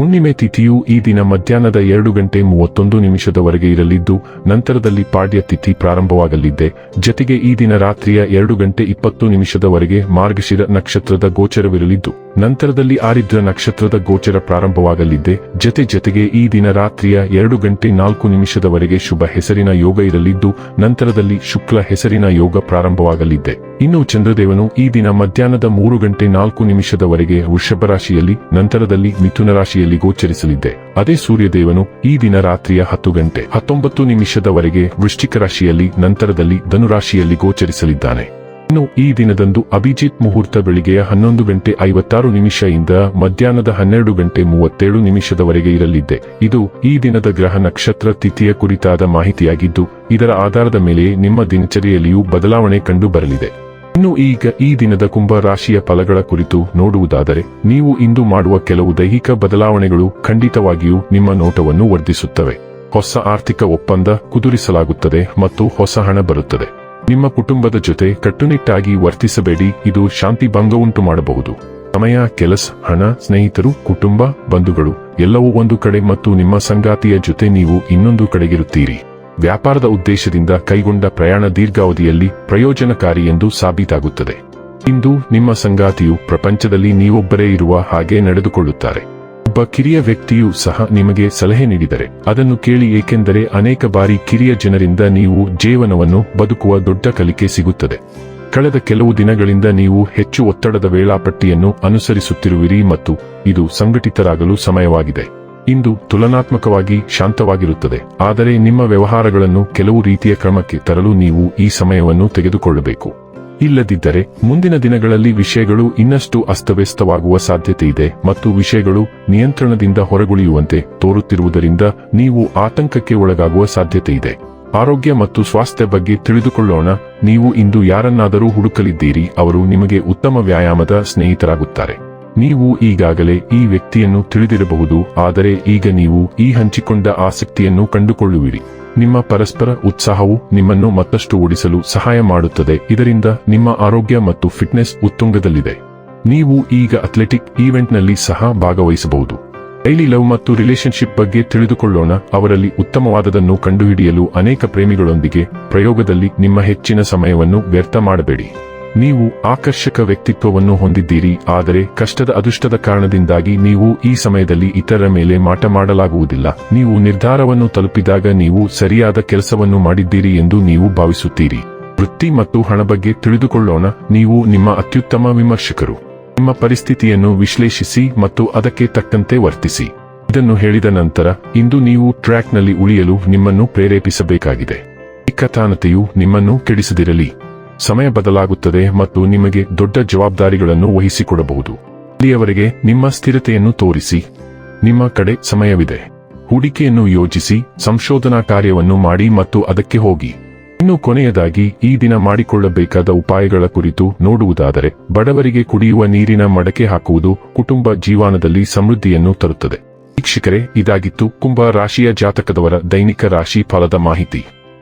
ಹುಣ್ಣಿಮೆ ತಿಥಿಯು ಈ ದಿನ ಮಧ್ಯಾಹ್ನದ ಎರಡು ಗಂಟೆ ಮೂವತ್ತೊಂದು ನಿಮಿಷದವರೆಗೆ ಇರಲಿದ್ದು, ನಂತರದಲ್ಲಿ ಪಾಡ್ಯ ತಿಥಿ ಪ್ರಾರಂಭವಾಗಲಿದೆ. ಜತೆಗೆ ಈ ದಿನ ರಾತ್ರಿಯ ಎರಡು ಗಂಟೆ ಇಪ್ಪತ್ತು ನಿಮಿಷದವರೆಗೆ ಮಾರ್ಗಶಿರ ನಕ್ಷತ್ರದ ಗೋಚರವಿರಲಿದ್ದು, ನಂತರದಲ್ಲಿ ಆರಿದ್ರ ನಕ್ಷತ್ರದ ಗೋಚರ ಪ್ರಾರಂಭವಾಗಲಿದ್ದೆ ಜತೆ ಜತೆಗೆ ಈ ದಿನ ರಾತ್ರಿಯ ಎರಡು ಗಂಟೆ ನಾಲ್ಕು ನಿಮಿಷದವರೆಗೆ ಶುಭ ಹೆಸರಿನ ಯೋಗ ಇರಲಿದ್ದು, ನಂತರದಲ್ಲಿ ಶುಕ್ಲ ಹೆಸರಿನ ಯೋಗ ಪ್ರಾರಂಭವಾಗಲಿದ್ದೆ ಇನ್ನು ಚಂದ್ರದೇವನು ಈ ದಿನ ಮಧ್ಯಾಹ್ನದ ಮೂರು ಗಂಟೆ ನಾಲ್ಕು ನಿಮಿಷದವರೆಗೆ ವೃಷಭ ರಾಶಿಯಲ್ಲಿ ನಂತರದಲ್ಲಿ ಮಿಥುನ ರಾಶಿಯಲ್ಲಿ ಗೋಚರಿಸಲಿದ್ದೆ. ಅದೇ ಸೂರ್ಯದೇವನು ಈ ದಿನ ರಾತ್ರಿಯ ಹತ್ತು ಗಂಟೆ, ಹತ್ತೊಂಬತ್ತು ನಿಮಿಷದವರೆಗೆ ವೃಶ್ಚಿಕ ರಾಶಿಯಲ್ಲಿ, ನಂತರದಲ್ಲಿ ಧನುರಾಶಿಯಲ್ಲಿ ಗೋಚರಿಸಲಿದ್ದಾನೆ. ಇನ್ನು ಈ ದಿನದಂದು ಅಭಿಜಿತ್ ಮುಹೂರ್ತ ಬೆಳಿಗ್ಗೆಯ ಹನ್ನೊಂದು ಗಂಟೆ ಐವತ್ತಾರು ನಿಮಿಷದಿಂದ ಮಧ್ಯಾಹ್ನದ ಹನ್ನೆರಡು ಗಂಟೆ ಮೂವತ್ತೇಳು ನಿಮಿಷದವರೆಗೆ ಇರಲಿದ್ದೆ. ಇದು ಈ ದಿನದ ಗ್ರಹ ನಕ್ಷತ್ರ ತಿಥಿಯ ಕುರಿತಾದ ಮಾಹಿತಿಯಾಗಿದ್ದು, ಇದರ ಆಧಾರದ ಮೇಲೆ ನಿಮ್ಮ ದಿನಚರಿಯಲ್ಲಿಯೂ ಬದಲಾವಣೆ ಕಂಡು ಬರಲಿದೆ ಇನ್ನು ಈಗ ಈ ದಿನದ ಕುಂಭ ರಾಶಿಯ ಫಲಗಳ ಕುರಿತು ನೋಡುವುದಾದರೆ, ನೀವು ಇಂದು ಮಾಡುವ ಕೆಲವು ದೈಹಿಕ ಬದಲಾವಣೆಗಳು ಖಂಡಿತವಾಗಿಯೂ ನಿಮ್ಮ ನೋಟವನ್ನು ವರ್ಧಿಸುತ್ತವೆ. ಹೊಸ ಆರ್ಥಿಕ ಒಪ್ಪಂದ ಕುದುರಿಸಲಾಗುತ್ತದೆ ಮತ್ತು ಹೊಸ ಹಣ ಬರುತ್ತದೆ. ನಿಮ್ಮ ಕುಟುಂಬದ ಜೊತೆ ಕಟ್ಟುನಿಟ್ಟಾಗಿ ವರ್ತಿಸಬೇಡಿ, ಇದು ಶಾಂತಿ ಭಂಗ ಉಂಟು ಮಾಡಬಹುದು. ಸಮಯ, ಕೆಲಸ, ಹಣ, ಸ್ನೇಹಿತರು, ಕುಟುಂಬ, ಬಂಧುಗಳು, ಎಲ್ಲವೂ ಒಂದು ಕಡೆ ಮತ್ತು ನಿಮ್ಮ ಸಂಗಾತಿಯ ಜೊತೆ ನೀವು ಇನ್ನೊಂದು ಕಡೆಗಿರುತ್ತೀರಿ. ವ್ಯಾಪಾರದ ಉದ್ದೇಶದಿಂದ ಕೈಗೊಂಡ ಪ್ರಯಾಣ ದೀರ್ಘಾವಧಿಯಲ್ಲಿ ಪ್ರಯೋಜನಕಾರಿ ಎಂದು ಸಾಬೀತಾಗುತ್ತದೆ. ಇಂದು ನಿಮ್ಮ ಸಂಗಾತಿಯು ಪ್ರಪಂಚದಲ್ಲಿ ನೀವೊಬ್ಬರೇ ಇರುವ ಹಾಗೆ ನಡೆದುಕೊಳ್ಳುತ್ತಾರೆ. ಒಬ್ಬ ಕಿರಿಯ ವ್ಯಕ್ತಿಯು ಸಹ ನಿಮಗೆ ಸಲಹೆ ನೀಡಿದರೆ, ಅದನ್ನು ಕೇಳಿ ಏಕೆಂದರೆ ಅನೇಕ ಬಾರಿ ಕಿರಿಯ ಜನರಿಂದ ನೀವು ಜೀವನವನ್ನು ಬದುಕುವ ದೊಡ್ಡ ಕಲಿಕೆ ಸಿಗುತ್ತದೆ. ಕಳೆದ ಕೆಲವು ದಿನಗಳಿಂದ ನೀವು ಹೆಚ್ಚು ಒತ್ತಡದ ವೇಳಾಪಟ್ಟಿಯನ್ನು ಅನುಸರಿಸುತ್ತಿರುವಿರಿ ಮತ್ತು ಇದು ಸಂಘಟಿತರಾಗಲು ಸಮಯವಾಗಿದೆ. ಇಂದು ತುಲನಾತ್ಮಕವಾಗಿ ಶಾಂತವಾಗಿರುತ್ತದೆ. ಆದರೆ ನಿಮ್ಮ ವ್ಯವಹಾರಗಳನ್ನು ಕೆಲವು ರೀತಿಯ ಕ್ರಮಕ್ಕೆ ತರಲು ನೀವು ಈ ಸಮಯವನ್ನು ತೆಗೆದುಕೊಳ್ಳಬೇಕು. ಇಲ್ಲದಿದ್ದರೆ ಮುಂದಿನ ದಿನಗಳಲ್ಲಿ ವಿಷಯಗಳು ಇನ್ನಷ್ಟು ಅಸ್ತವ್ಯಸ್ತವಾಗುವ ಸಾಧ್ಯತೆ ಇದೆ ಮತ್ತು ವಿಷಯಗಳು ನಿಯಂತ್ರಣದಿಂದ ಹೊರಗುಳಿಯುವಂತೆ ತೋರುತ್ತಿರುವುದರಿಂದ ನೀವು ಆತಂಕಕ್ಕೆ ಒಳಗಾಗುವ ಸಾಧ್ಯತೆ ಇದೆ. ಆರೋಗ್ಯ ಮತ್ತು ಸ್ವಾಸ್ಥ್ಯ ಬಗ್ಗೆ ತಿಳಿದುಕೊಳ್ಳೋಣ. ನೀವು ಇಂದು ಯಾರನ್ನಾದರೂ ಹುಡುಕಲಿದ್ದೀರಿ, ಅವರು ನಿಮಗೆ ಉತ್ತಮ ವ್ಯಾಯಾಮದ ಸ್ನೇಹಿತರಾಗುತ್ತಾರೆ. ನೀವು ಈಗಾಗಲೇ ಈ ವ್ಯಕ್ತಿಯನ್ನು ತಿಳಿದಿರಬಹುದು, ಆದರೆ ಈಗ ನೀವು ಈ ಹಂಚಿಕೊಂಡ ಆಸಕ್ತಿಯನ್ನು ಕಂಡುಕೊಳ್ಳುವಿರಿ. ನಿಮ್ಮ ಪರಸ್ಪರ ಉತ್ಸಾಹವು ನಿಮ್ಮನ್ನು ಮತ್ತಷ್ಟು ಓಡಿಸಲು ಸಹಾಯ ಮಾಡುತ್ತದೆ, ಇದರಿಂದ ನಿಮ್ಮ ಆರೋಗ್ಯ ಮತ್ತು ಫಿಟ್ನೆಸ್ ಉತ್ತುಂಗದಲ್ಲಿದೆ. ನೀವು ಈಗ ಅಥ್ಲೆಟಿಕ್ ಈವೆಂಟ್ನಲ್ಲಿ ಸಹ ಭಾಗವಹಿಸಬಹುದು. ಡೈಲಿ ಲವ್ ಮತ್ತು ರಿಲೇಶನ್ಶಿಪ್ ಬಗ್ಗೆ ತಿಳಿದುಕೊಳ್ಳೋಣ, ಅವರಲ್ಲಿ ಉತ್ತಮವಾದದನ್ನು ಕಂಡುಹಿಡಿಯಲು ಅನೇಕ ಪ್ರೇಮಿಗಳೊಂದಿಗೆ ಪ್ರಯೋಗದಲ್ಲಿ ನಿಮ್ಮ ಹೆಚ್ಚಿನ ಸಮಯವನ್ನು ವ್ಯರ್ಥ ಮಾಡಬೇಡಿ. ನೀವು ಆಕರ್ಷಕ ವ್ಯಕ್ತಿತ್ವವನ್ನು ಹೊಂದಿದ್ದೀರಿ, ಆದರೆ ಕಷ್ಟದ ಅದೃಷ್ಟದ ಕಾರಣದಿಂದಾಗಿ ನೀವು ಈ ಸಮಯದಲ್ಲಿ ಇತರರ ಮೇಲೆ ಮಾಟ ಮಾಡಲಾಗುವುದಿಲ್ಲ. ನೀವು ನಿರ್ಧಾರವನ್ನು ತಲುಪಿದಾಗ ನೀವು ಸರಿಯಾದ ಕೆಲಸವನ್ನು ಮಾಡಿದ್ದೀರಿ ಎಂದು ನೀವು ಭಾವಿಸುತ್ತೀರಿ. ವೃತ್ತಿ ಮತ್ತು ಹಣ ಬಗ್ಗೆ ತಿಳಿದುಕೊಳ್ಳೋಣ. ನೀವು ನಿಮ್ಮ ಅತ್ಯುತ್ತಮ ವಿಮರ್ಶಕರು. ನಿಮ್ಮ ಪರಿಸ್ಥಿತಿಯನ್ನು ವಿಶ್ಲೇಷಿಸಿ ಮತ್ತು ಅದಕ್ಕೆ ತಕ್ಕಂತೆ ವರ್ತಿಸಿ. ಇದನ್ನು ಹೇಳಿದ ನಂತರ, ಇಂದು ನೀವು ಟ್ರ್ಯಾಕ್ನಲ್ಲಿ ಉಳಿಯಲು ನಿಮ್ಮನ್ನು ಪ್ರೇರೇಪಿಸಬೇಕಾಗಿದೆ. ಈ ಕಥಾನತೆಯು ನಿಮ್ಮನ್ನು ಕೆಡಿಸದಿರಲಿ. ಸಮಯ ಬದಲಾಗುತ್ತದೆ ಮತ್ತು ನಿಮಗೆ ದೊಡ್ಡ ಜವಾಬ್ದಾರಿಗಳನ್ನು ವಹಿಸಿಕೊಡಬಹುದು. ಇಲ್ಲಿಯವರೆಗೆ ನಿಮ್ಮ ಸ್ಥಿರತೆಯನ್ನು ತೋರಿಸಿ. ನಿಮ್ಮ ಕಡೆ ಸಮಯವಿದೆ. ಹೂಡಿಕೆಯನ್ನು ಯೋಜಿಸಿ, ಸಂಶೋಧನಾ ಕಾರ್ಯವನ್ನು ಮಾಡಿ ಮತ್ತು ಅದಕ್ಕೆ ಹೋಗಿ. ಇನ್ನು ಕೊನೆಯದಾಗಿ, ಈ ದಿನ ಮಾಡಿಕೊಳ್ಳಬೇಕಾದ ಉಪಾಯಗಳ ಕುರಿತು ನೋಡುವುದಾದರೆ, ಬಡವರಿಗೆ ಕುಡಿಯುವ ನೀರಿನ ಮಡಕೆ ಹಾಕುವುದು ಕುಟುಂಬ ಜೀವನದಲ್ಲಿ ಸಮೃದ್ಧಿಯನ್ನು ತರುತ್ತದೆ. ವೀಕ್ಷಕರೇ, ಇದಾಗಿತ್ತು ಕುಂಭ ರಾಶಿಯ ಜಾತಕದವರ ದೈನಿಕ ರಾಶಿ ಫಲದ ಮಾಹಿತಿ.